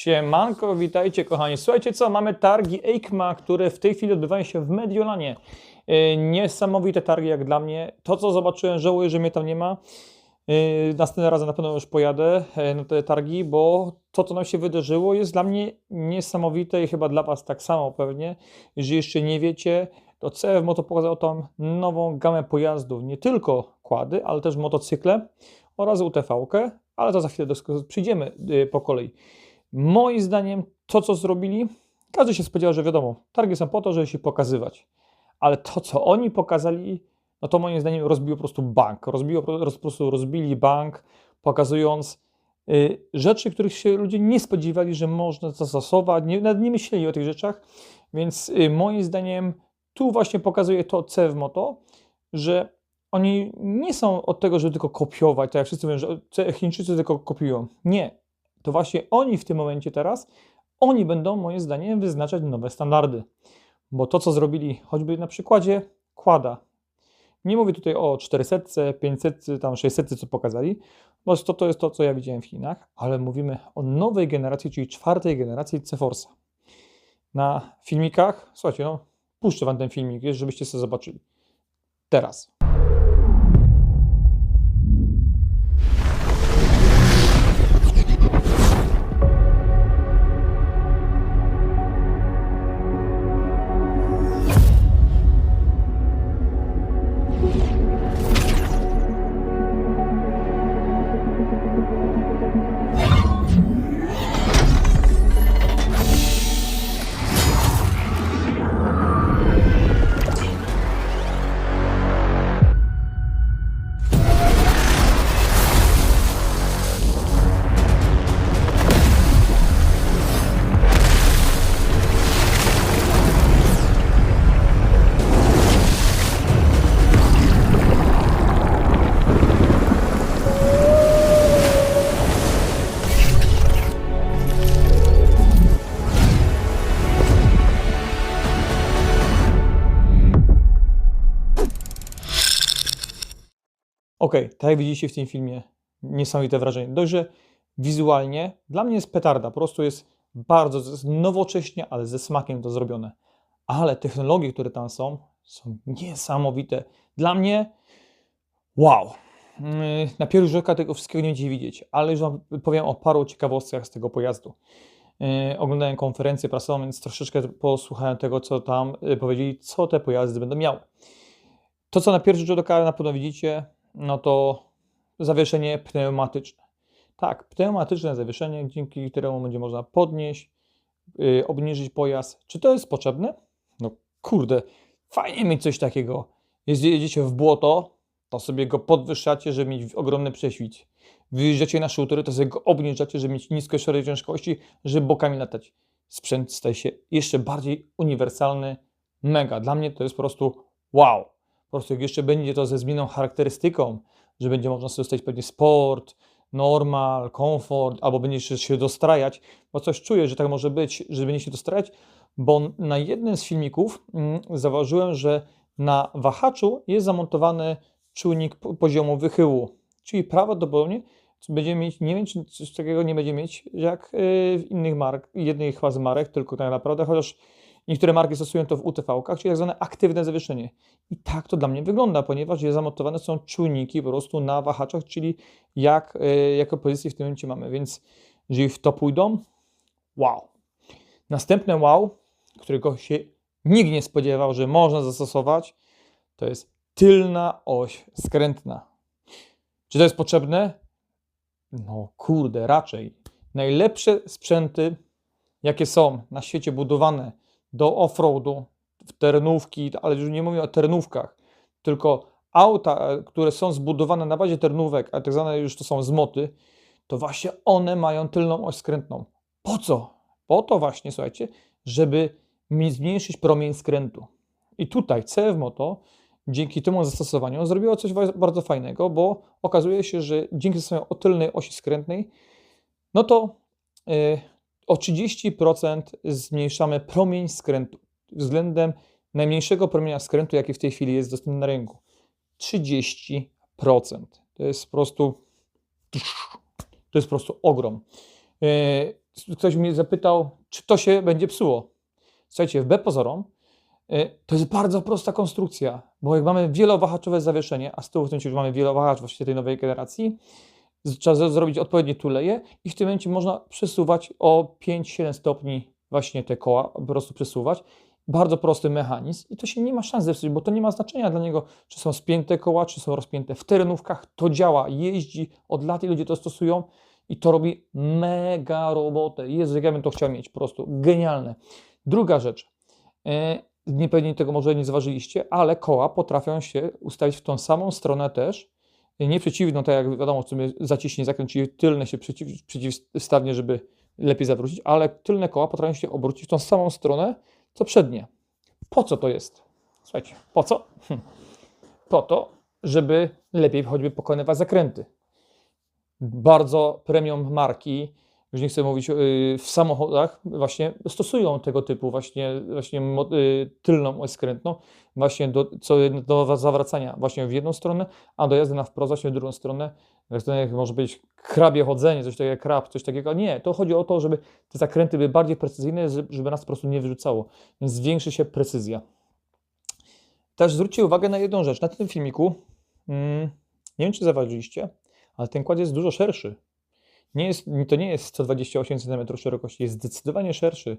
Siemanko, witajcie kochani. Słuchajcie co, mamy targi EICMA, które w tej chwili odbywają się w Mediolanie. Yy, Niesamowite targi jak dla mnie. To co zobaczyłem, żałuję, że mnie tam nie ma. Yy, Następnym razem na pewno już pojadę yy, na te targi, bo to co nam się wydarzyło jest dla mnie niesamowite i chyba dla Was tak samo pewnie. Jeżeli jeszcze nie wiecie, to CF Moto pokazał tam nową gamę pojazdów, nie tylko kłady, ale też motocykle oraz UTV-kę, ale to za chwilę przyjdziemy po kolei. Moim zdaniem to, co zrobili, każdy się spodziewał, że wiadomo, targi są po to, żeby się pokazywać. Ale to, co oni pokazali, no to moim zdaniem rozbiło po prostu bank. Rozbiło, roz, po prostu rozbili bank, pokazując y, rzeczy, których się ludzie nie spodziewali, że można zastosować, nie, nawet nie myśleli o tych rzeczach. Więc y, moim zdaniem tu właśnie pokazuje to CF Moto, że oni nie są od tego, żeby tylko kopiować, tak jak wszyscy mówią, że Chińczycy tylko kopiują. Nie, to właśnie oni w tym momencie teraz, oni będą moim zdaniem wyznaczać nowe standardy. Bo to, co zrobili choćby na przykładzie kłada, nie mówię tutaj o 400, 500, tam 600, co pokazali, bo to, to jest to, co ja widziałem w Chinach, ale mówimy o nowej generacji, czyli czwartej generacji C-Force'a. Na filmikach, słuchajcie, no, puszczę wam ten filmik, żebyście sobie zobaczyli. Teraz. Okej, tak jak widzicie w tym filmie, niesamowite wrażenie. Dość, że wizualnie dla mnie jest petarda, po prostu jest bardzo nowocześnie, ale ze smakiem to zrobione. Ale technologie, które tam są, są niesamowite. Dla mnie wow. Yy, Na pierwszy rzut oka tego wszystkiego nie będziecie widzieć, ale już Wam powiem o paru ciekawostkach z tego pojazdu. Yy, Oglądałem konferencję prasową, więc troszeczkę posłuchałem tego, co tam yy, powiedzieli, co te pojazdy będą miały. To, co na pierwszy rzut oka na pewno widzicie, no to zawieszenie pneumatyczne. Tak, pneumatyczne zawieszenie, dzięki któremu będzie można podnieść, yy, obniżyć pojazd. Czy to jest potrzebne? No kurde, fajnie mieć coś takiego. Jeśli jedziecie w błoto, to sobie go podwyższacie, żeby mieć ogromny prześwit. Wyjeżdżacie na szutery, to sobie go obniżacie, żeby mieć niską środek ciężkości, żeby bokami latać. Sprzęt staje się jeszcze bardziej uniwersalny, mega. Dla mnie to jest po prostu wow. Po prostu jak jeszcze będzie to ze zmienną charakterystyką, że będzie można sobie ustalić pewnie sport, normal, komfort, albo będzie jeszcze się dostrajać, bo coś czuję, że tak może być, że będzie się dostrajać, bo na jednym z filmików mm, zauważyłem, że na wahaczu jest zamontowany czujnik po- poziomu wychyłu, czyli prawdopodobnie będziemy mieć, nie wiem, czy coś takiego nie będzie mieć jak yy, w innych mark, jednej chyba z marek, tylko tak naprawdę, chociaż Niektóre marki stosują to w UTV-kach, czyli tak zwane aktywne zawieszenie. I tak to dla mnie wygląda, ponieważ je zamontowane są czujniki po prostu na wahaczach, czyli jak, y, jaką pozycję w tym momencie mamy. Więc jeżeli w to pójdą, wow. Następne wow, którego się nikt nie spodziewał, że można zastosować, to jest tylna oś skrętna. Czy to jest potrzebne? No kurde, raczej. Najlepsze sprzęty, jakie są na świecie budowane do offroadu, w terenówki, ale już nie mówię o terenówkach, tylko auta, e, które są zbudowane na bazie terenówek, a tak zwane już to są zmoty, to właśnie one mają tylną oś skrętną. Po co? Po to właśnie, słuchajcie, żeby zmniejszyć promień skrętu. I tutaj CF Moto dzięki temu zastosowaniu zrobiło coś bardzo fajnego, bo okazuje się, że dzięki zastosowaniu o tylnej osi skrętnej, no to yy, o 30% zmniejszamy promień skrętu względem najmniejszego promienia skrętu, jaki w tej chwili jest dostępny na rynku. 30%. To jest po prostu to jest po prostu ogrom. Yy, ktoś mnie zapytał, czy to się będzie psuło. Słuchajcie, w B pozorom y, to jest bardzo prosta konstrukcja, bo jak mamy wielowahaczowe zawieszenie, a z tyłu w tym mamy wielowahacz właściwie tej nowej generacji, trzeba zrobić odpowiednie tuleje i w tym momencie można przesuwać o 5-7 stopni właśnie te koła, po prostu przesuwać. Bardzo prosty mechanizm i to się nie ma szans zepsuć, bo to nie ma znaczenia dla niego, czy są spięte koła, czy są rozpięte w terenówkach. To działa, jeździ od lat i ludzie to stosują i to robi mega robotę. Jezu, jak ja bym to chciał mieć, po prostu genialne. Druga rzecz, e, nie pewnie tego może nie zważyliście, ale koła potrafią się ustawić w tą samą stronę też, nie przeciwną, tak jak wiadomo, chcemy zaciśnienie zakręt, czyli tylne się przeciw, przeciwstawnie, żeby lepiej zawrócić, ale tylne koła potrafią się obrócić w tą samą stronę, co przednie. Po co to jest? Słuchajcie, po co? Hm. Po to, żeby lepiej choćby pokonywać zakręty. Bardzo premium marki, już nie chcę mówić y, w samochodach, właśnie stosują tego typu właśnie, właśnie y, tylną skrętną właśnie do, co, do zawracania właśnie w jedną stronę, a do jazdy na wprost właśnie w drugą stronę. Jak może być krabie chodzenie, coś takiego krab, coś takiego. Nie, to chodzi o to, żeby te zakręty były bardziej precyzyjne, żeby nas po prostu nie wyrzucało, więc zwiększy się precyzja. Też zwróćcie uwagę na jedną rzecz. Na tym filmiku, mm, nie wiem czy zauważyliście, ale ten kład jest dużo szerszy. Nie jest, to nie jest 128 cm szerokości, jest zdecydowanie szerszy.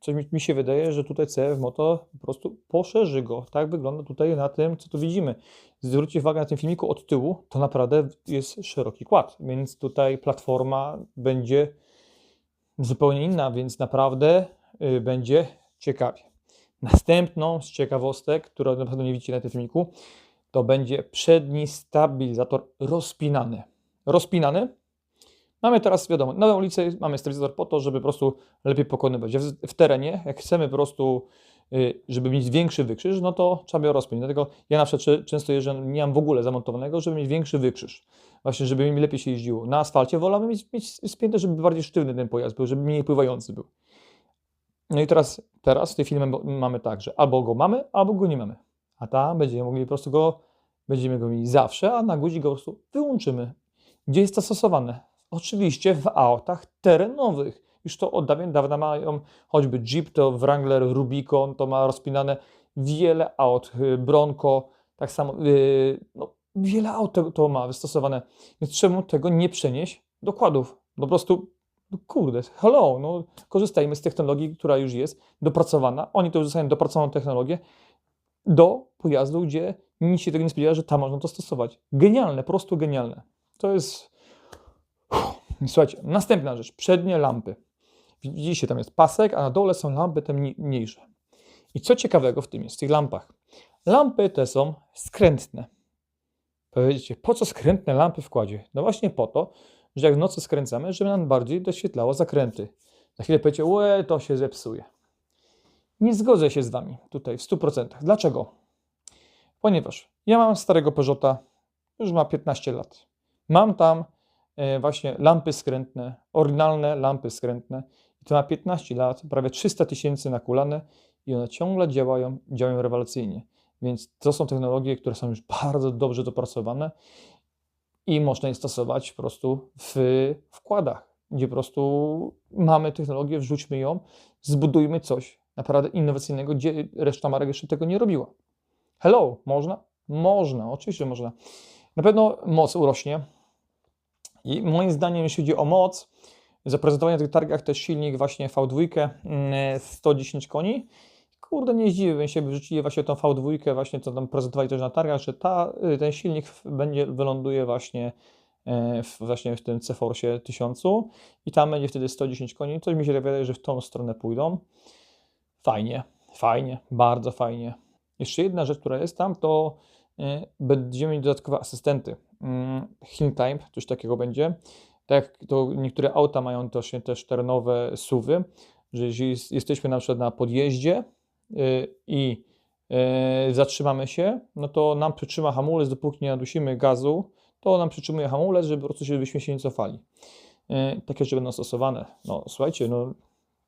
Coś mi, mi, się wydaje, że tutaj CF Moto po prostu poszerzy go. Tak wygląda tutaj na tym, co tu widzimy. Zwróćcie uwagę na tym filmiku od tyłu, to naprawdę jest szeroki kład, więc tutaj platforma będzie zupełnie inna, więc naprawdę y, będzie ciekawie. Następną z ciekawostek, którą na pewno nie widzicie na tym filmiku, to będzie przedni stabilizator rozpinany. Rozpinany Mamy teraz, wiadomo, na ulicy mamy stabilizator po to, żeby po prostu lepiej pokonywać. W, w terenie, jak chcemy po prostu, y, żeby mieć większy wykrzyż, no to trzeba go rozpiąć. Dlatego ja na przykład często jeżdżę, nie mam w ogóle zamontowanego, żeby mieć większy wykrzyż. Właśnie, żeby mi lepiej się jeździło. Na asfalcie wolamy mieć, mieć spięte, żeby bardziej sztywny ten pojazd był, żeby mniej pływający był. No i teraz, teraz w tej filmie mamy tak, że albo go mamy, albo go nie mamy. A tam będziemy mogli po prostu go, będziemy go mieli zawsze, a na guzik go po prostu wyłączymy. Gdzie jest to stosowane? Oczywiście w autach terenowych. Już to od dawien dawna mają choćby Jeep, to Wrangler, Rubicon, to ma rozpinane wiele aut, y, Bronco, tak samo, yy, no, wiele aut to, to ma wystosowane. Więc czemu tego nie przenieść do kładów? No po prostu, no kurde, hello, no korzystajmy z technologii, która już jest dopracowana. Oni to uzyskają dopracowaną technologię do pojazdu, gdzie nikt się tego nie spodziewa, że tam można to stosować. Genialne, po prostu genialne. To jest Słuchajcie, następna rzecz, przednie lampy. Widzicie, tam jest pasek, a na dole są lampy te mniejsze. I co ciekawego w tym jest, w tych lampach? Lampy te są skrętne. Powiedzcie, po co skrętne lampy w kładzie? No właśnie po to, że jak w nocy skręcamy, żeby nam bardziej doświetlało zakręty. Za chwilę powiecie, łe, to się zepsuje. Nie zgodzę się z Wami tutaj w 100%. Dlaczego? Ponieważ ja mam starego Peugeota, już ma 15 lat. Mam tam właśnie lampy skrętne, oryginalne lampy skrętne. I to ma 15 lat, prawie 300 tysięcy nakulane i one ciągle działają, działają rewelacyjnie. Więc to są technologie, które są już bardzo dobrze dopracowane i można je stosować po prostu w wkładach, gdzie po prostu mamy technologię, wrzućmy ją, zbudujmy coś naprawdę innowacyjnego, gdzie reszta marek jeszcze tego nie robiła. Hello, można? Można, oczywiście można. Na pewno moc urośnie, i moim zdaniem, jeśli chodzi o moc, zaprezentowany na tych targach też silnik właśnie V2 110 mm, koni. Kurde, nie zdziwiłbym się, by wrzucili właśnie tą V2, właśnie co tam prezentowali też na targach, że ta, y, ten silnik będzie, wyląduje właśnie e, w, właśnie w tym C-Force 1000 i tam będzie wtedy 110 koni. Coś mi się wydaje, że w tą stronę pójdą. Fajnie, fajnie, bardzo fajnie. Jeszcze jedna rzecz, która jest tam, to e, będziemy mieć dodatkowe asystenty. Mm, Hill Time, coś takiego będzie. Tak to niektóre auta mają też, też terenowe suwy, że jeżeli jesteśmy na przykład na podjeździe y, i y, zatrzymamy się, no to nam przytrzyma hamulec, dopóki nie nadusimy gazu, to nam przytrzymuje hamulec, żeby po prostu się, byśmy się nie cofali. Y, takie rzeczy będą stosowane. No słuchajcie, no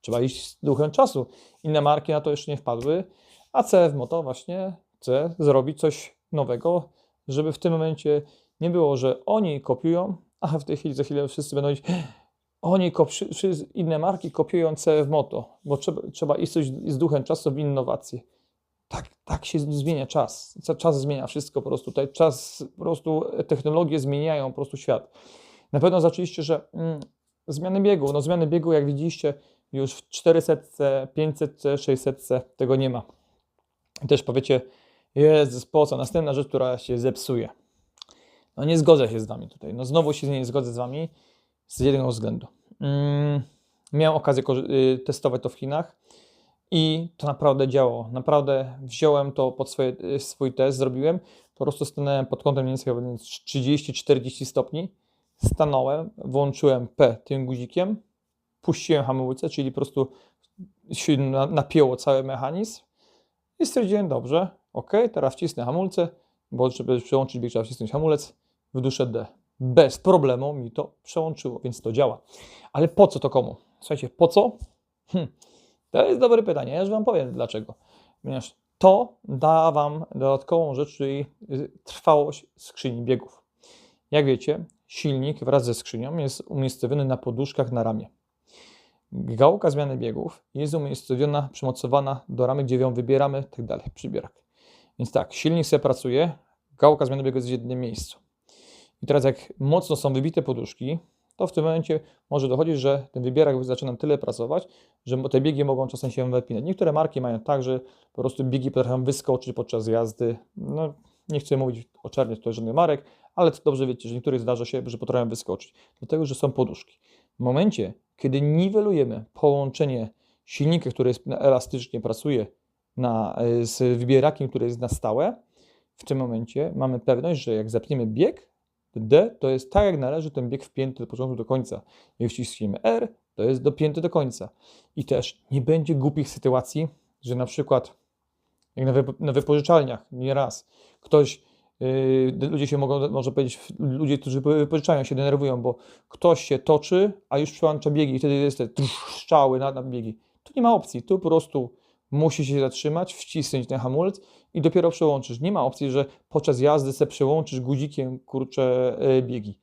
trzeba iść z duchem czasu. Inne marki na to jeszcze nie wpadły, a CF Moto właśnie chce zrobić coś nowego, żeby w tym momencie nie było, że oni kopiują, a w tej chwili za chwilę wszyscy będą mówić, oni, inne marki kopiują CF Moto, bo trzeba, trzeba iść coś z duchem czasu w innowacje. Tak, tak się zmienia czas. Czas zmienia wszystko po prostu. Tutaj czas, po prostu technologie zmieniają po prostu świat. Na pewno zaczęliście, że mm, zmiany biegu, no zmiany biegu jak widzieliście już w 400, 500, 600 tego nie ma. Też powiecie, Jezus, po co? Następna rzecz, która się zepsuje. No nie zgodzę się z wami tutaj. No znowu się nie zgodzę z wami z jednego względu. Mm, miałem okazję y, testować to w Chinach i to naprawdę działało. Naprawdę wziąłem to pod swoje, y, swój test, zrobiłem. Po prostu stanąłem pod kątem mniej więcej chyba 30-40 stopni. Stanąłem, włączyłem P tym guzikiem, puściłem hamulce, czyli po prostu się na- napięło cały mechanizm i stwierdziłem, dobrze, ok, teraz wcisnę hamulce, bo żeby przełączyć bieg trzeba wcisnąć hamulec, wduszę D. Bez problemu mi to przełączyło, więc to działa. Ale po co to komu? Słuchajcie, po co? Hm, to jest dobre pytanie, ja już Wam powiem dlaczego. Ponieważ to da Wam dodatkową rzecz, czyli y, trwałość skrzyni biegów. Jak wiecie, silnik wraz ze skrzynią jest umiejscowiony na poduszkach na ramię. Gałka zmiany biegów jest umiejscowiona, przymocowana do ramy, gdzie ją wybieramy, tak dalej, przybierak. Więc tak, silnik sobie pracuje, gałka zmiany biegów jest w jednym miejscu. I teraz jak mocno są wybite poduszki, to w tym momencie może dochodzić, że ten wybierak zaczyna tyle pracować, że te biegi mogą czasem się wypinać. Niektóre marki mają tak, że po prostu biegi potrafią wyskoczyć podczas jazdy. No, nie chcę mówić o czernie tutaj żadnych marek, ale dobrze wiecie, że niektórych zdarza się, że potrafią wyskoczyć, dlatego że są poduszki. W momencie, kiedy niwelujemy połączenie silnika, który jest elastycznie pracuje na, e, z wybierakiem, który jest na stałe, w tym momencie mamy pewność, że jak zapniemy bieg, D to jest tak jak należy ten bieg wpięty od początku do końca. Jak wciśniemy R, to jest dopięty do końca. I też nie będzie głupich sytuacji, że na przykład jak na, wypo, na wypożyczalniach nieraz ktoś, yy, ludzie się mogą, może powiedzieć, ludzie, którzy wypożyczają się denerwują, bo ktoś się toczy, a już przełącza biegi i wtedy jest te strzały na, na biegi. Tu nie ma opcji, tu po prostu musi się zatrzymać, wcisnąć ten hamulec i dopiero przełączysz. Nie ma opcji, że podczas jazdy se przełączysz guzikiem, kurczę, yy, biegi.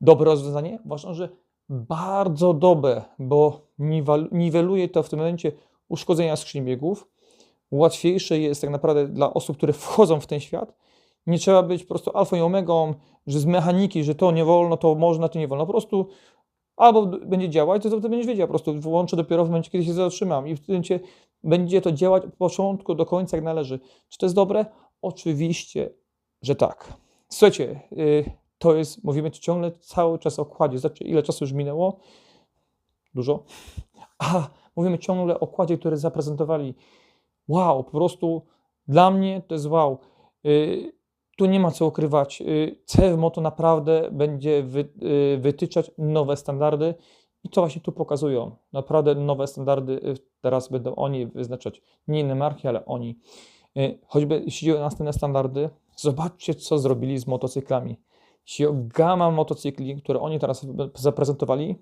Dobre rozwiązanie? Uważam, że bardzo dobre, bo niwel- niweluje to w tym momencie uszkodzenia skrzyni biegów. Łatwiejsze jest tak naprawdę dla osób, które wchodzą w ten świat. Nie trzeba być po prostu alfą i omegą, że z mechaniki, że to nie wolno, to można, to nie wolno. Po prostu albo będzie działać, to, to będziesz wiedział, po prostu włączę dopiero w momencie, kiedy się zatrzymam i w tym momencie będzie to działać od początku do końca jak należy. Czy to jest dobre? Oczywiście, że tak. Słuchajcie, yy, to jest, mówimy ciągle cały czas o kładzie. Zobaczcie, ile czasu już minęło? Dużo. A, mówimy ciągle o kładzie, który zaprezentowali. Wow, po prostu dla mnie to jest wow. Yy, tu nie ma co ukrywać. Yy, CF Moto naprawdę będzie yy, wytyczać nowe standardy i to właśnie tu pokazują. Naprawdę nowe standardy yy, teraz będą oni wyznaczać. Nie inne marki, ale oni. Yy, choćby jeśli chodzi o następne standardy, zobaczcie, co zrobili z motocyklami. Jeśli o gama motocykli, które oni teraz zaprezentowali,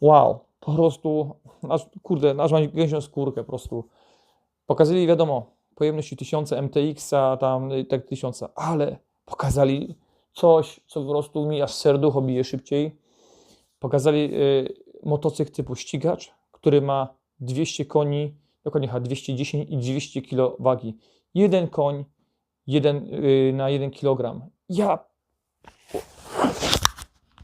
wow, po prostu, aż, kurde, aż mam gęsią skórkę po prostu. Pokazali, wiadomo, pojemności 1000 MTX-a, tam y, tak 1000, ale pokazali coś, co po prostu mi aż serducho bije szybciej. Pokazali y, motocykl typu ścigacz, który ma 200 koni, dokładnie chyba 210 i 200 kg wagi. Jeden koń jeden, y, na 1 kg. Ja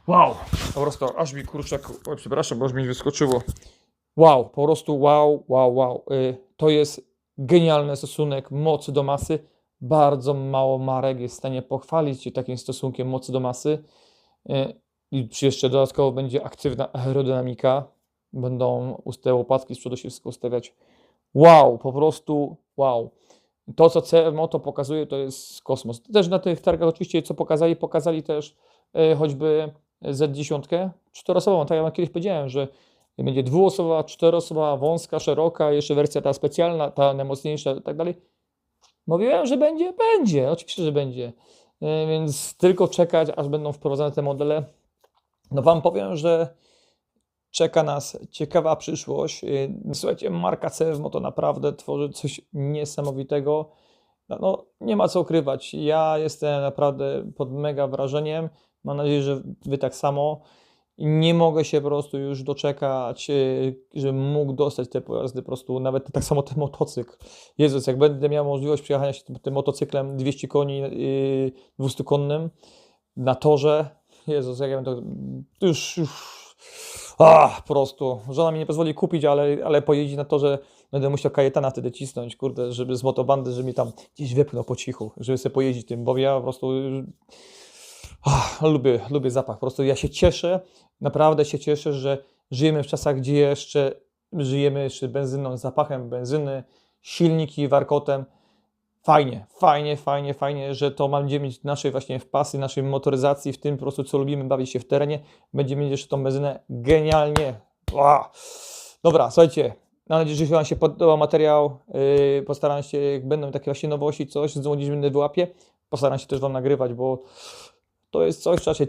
Wow! Po prostu aż mi kurczak, oj, przepraszam, bo aż mi wyskoczyło. Wow, po prostu wow, wow, wow. Y, To jest genialny stosunek mocy do masy. Bardzo mało marek jest w stanie pochwalić się takim stosunkiem mocy do masy. Y, I jeszcze dodatkowo będzie aktywna aerodynamika. Będą te łopatki z przodu się wszystko ustawiać. Wow, po prostu wow. To, co CF Moto pokazuje, to jest kosmos. Też na tych targach oczywiście, co pokazali, pokazali też e, choćby Z10, czteroosobową, tak jak ja kiedyś powiedziałem, że będzie dwuosobowa, czteroosobowa, wąska, szeroka, jeszcze wersja ta specjalna, ta najmocniejsza i tak dalej. Mówiłem, że będzie, będzie, oczywiście, że będzie. E, Więc tylko czekać, aż będą wprowadzane te modele. No Wam powiem, że czeka nas ciekawa przyszłość. Yy, Słuchajcie, marka CF Moto naprawdę tworzy coś niesamowitego. No, no, nie ma co ukrywać. Ja jestem naprawdę pod mega wrażeniem. Mam nadzieję, że Wy tak samo. nie mogę się po prostu już doczekać, yy, żebym mógł dostać te pojazdy, po prostu nawet tak samo ten motocykl. Jezus, jak będę miał możliwość przejechania się tym, motocyklem 200 koni, yy, 200-konnym na torze, Jezus, jak ja bym to już, już a, po prostu. Żona mi nie pozwoli kupić, ale, ale pojeździ na to, że będę musiał kajetana wtedy cisnąć, kurde, żeby z motobandy, żeby mi tam gdzieś wypchnął po cichu, żeby sobie pojeździć tym, bo ja po prostu lubię, lubię zapach. Po prostu ja się cieszę, naprawdę się cieszę, że żyjemy w czasach, gdzie jeszcze żyjemy jeszcze benzyną, zapachem benzyny, silniki warkotem. Fajnie, fajnie, fajnie, fajnie, że to będziemy mieć naszej właśnie w pasy, naszej motoryzacji, w tym po prostu co lubimy bawić się w terenie. Będziemy mieć jeszcze tą benzynę genialnie. Dobra, słuchajcie, mam nadzieję, że Wam się podobał materiał. Yy, postaram się, jak będą takie właśnie nowości, coś, z gdzieś będę wyłapię, postaram się też Wam nagrywać, bo to jest coś, trzeba się,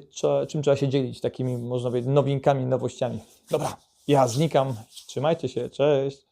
czym trzeba się dzielić, takimi, można powiedzieć, nowinkami, nowościami. Dobra, ja znikam. Trzymajcie się, cześć.